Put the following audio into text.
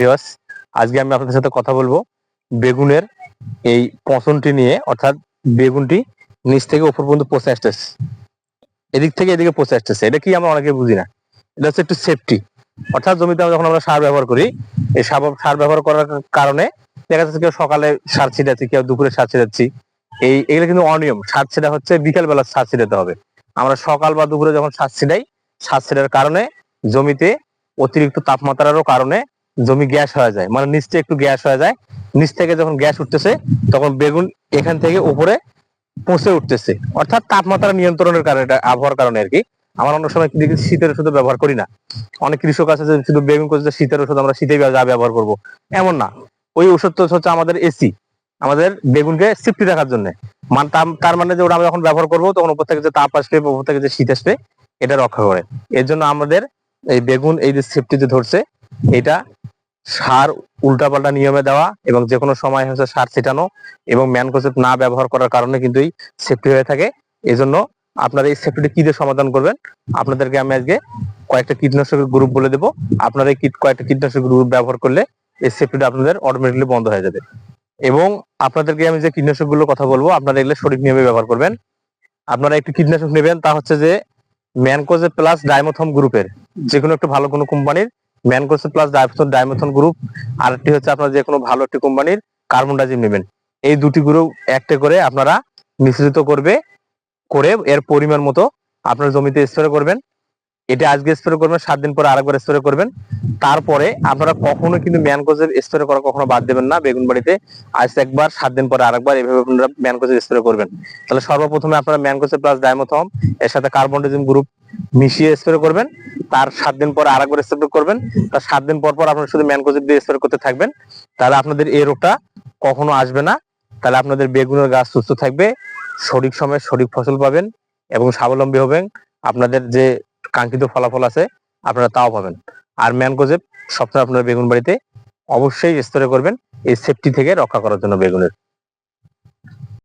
Viewers, আজকে আমি আপনাদের সাথে কথা বলব বেগুনের এই পচনটি নিয়ে অর্থাৎ বেগুনটি নিচ থেকে উপর পর্যন্ত পচে আসতেছে। এদিক থেকে এদিকে পচে আসতেছে। এটা কি আমরা অনেকে বুঝি না। এটা হচ্ছে একটু সেফটি অর্থাৎ জমিতে যখন আমরা সার ব্যবহার করি এই সার ব্যবহার করার কারণে দেখা যাচ্ছে কেউ সকালে সার ছিটাচ্ছি কেউ দুপুরে সার ছিটাচ্ছি। এই এগুলো কিন্তু অনিয়ম। সার ছিটা হচ্ছে বিকেল বেলা সার ছিটাতে হবে। আমরা সকাল বা দুপুরে যখন সার ছিটাই সার ছিটার কারণে জমিতে অতিরিক্ত তাপমাত্রারও কারণে জমি গ্যাস হয়ে যায়। মানে নিচ একটু গ্যাস হয়ে যায়। নিচ থেকে যখন গ্যাস উঠতেছে, তখন বেগুন এখান থেকে উপরে পৌঁছে উঠতেছে। অর্থাৎ তাপমাত্রা নিয়ন্ত্রণের কারণে আবহাওয়ার কারণে আর কি। আমরা অনেক সময় শীতের ওষুধ ব্যবহার করি না। অনেক কৃষক আছে যে শুধু বেগুন করছে শীতের ওষুধ আমরা শীতে যা ব্যবহার করব। এমন না। ওই ওষুধ তো হচ্ছে আমাদের এসি। আমাদের বেগুনকে সেফটি রাখার জন্য। মানে তার- মানে যে ওটা আমরা যখন ব্যবহার করব, তখন উপর থেকে যে তাপ আসবে, উপর থেকে যে শীত আসবে, এটা রক্ষা করে। এর জন্য আমাদের এই বেগুন, এই যে সেফটি যে ধরছে, এটা সার উল্টাপাল্টা নিয়মে দেওয়া এবং যে কোনো সময় হচ্ছে সার ছিটানো এবং ম্যানকোসেপ না ব্যবহার করার কারণে কিন্তু এই সেফটি হয়ে থাকে। এই জন্য আপনারা এই সেফটিটি কি দিয়ে সমাধান করবেন? আপনাদেরকে আমি আজকে কয়েকটা কীটনাশকের গ্রুপ বলে দেবো। আপনারা এই কীট কয়েকটা কীটনাশক গ্রুপ ব্যবহার করলে এই সেফটিটা আপনাদের অটোমেটিকলি বন্ধ হয়ে যাবে। এবং আপনাদেরকে আমি যে কীটনাশকগুলোর কথা বলব, আপনারা এগুলো সঠিক নিয়মে ব্যবহার করবেন। আপনারা একটি কীটনাশক নেবেন, তা হচ্ছে যে ম্যানকোজে প্লাস ডায়মোথম গ্রুপের যে কোনো একটা ভালো কোনো কোম্পানির ম্যানকোজে প্লাস ডাইমোথম ডাইমোথম গ্রুপ আর একটি হচ্ছে আপনার যে কোনো ভালো একটি কোম্পানির কার্বন ডাইজিম নেবেন। এই দুটি গ্রুপ একটা করে আপনারা মিশ্রিত করবে, করে এর পরিমাণ মতো আপনার জমিতে স্প্রে করবেন। এটা আজকে স্প্রে করবেন, সাত দিন পরে আরেকবার স্প্রে করবেন। তারপরে আপনারা কখনো কিন্তু ম্যানকোজের স্প্রে করা কখনো বাদ দেবেন না, বেগুন বাড়িতে আজ একবার, সাত দিন পরে আরেকবার এভাবে আপনারা ম্যানকোজের স্প্রে করবেন। তাহলে সর্বপ্রথমে আপনারা ম্যানকোজের প্লাস ডাইমোথম এর সাথে কার্বন ডাইজিম গ্রুপ মিশিয়ে স্প্রে করবেন। তার সাত দিন পরে আরেকবার স্প্রে করবেন। তার সাত দিন পর পর আপনার শুধু ম্যানকোজেব দিয়ে স্প্রে করতে থাকবেন। তাহলে আপনাদের এই রোগটা কখনো আসবে না। তাহলে আপনাদের বেগুনের গাছ সুস্থ থাকবে, সঠিক সময়ে সঠিক ফসল পাবেন এবং স্বাবলম্বী হবেন। আপনাদের যে কাঙ্ক্ষিত ফলাফল আছে, আপনারা তাও পাবেন। আর ম্যানকোজেব সবসময় আপনার বেগুন বাড়িতে অবশ্যই স্প্রে করবেন। এই সেফটি থেকে রক্ষা করার জন্য বেগুনের।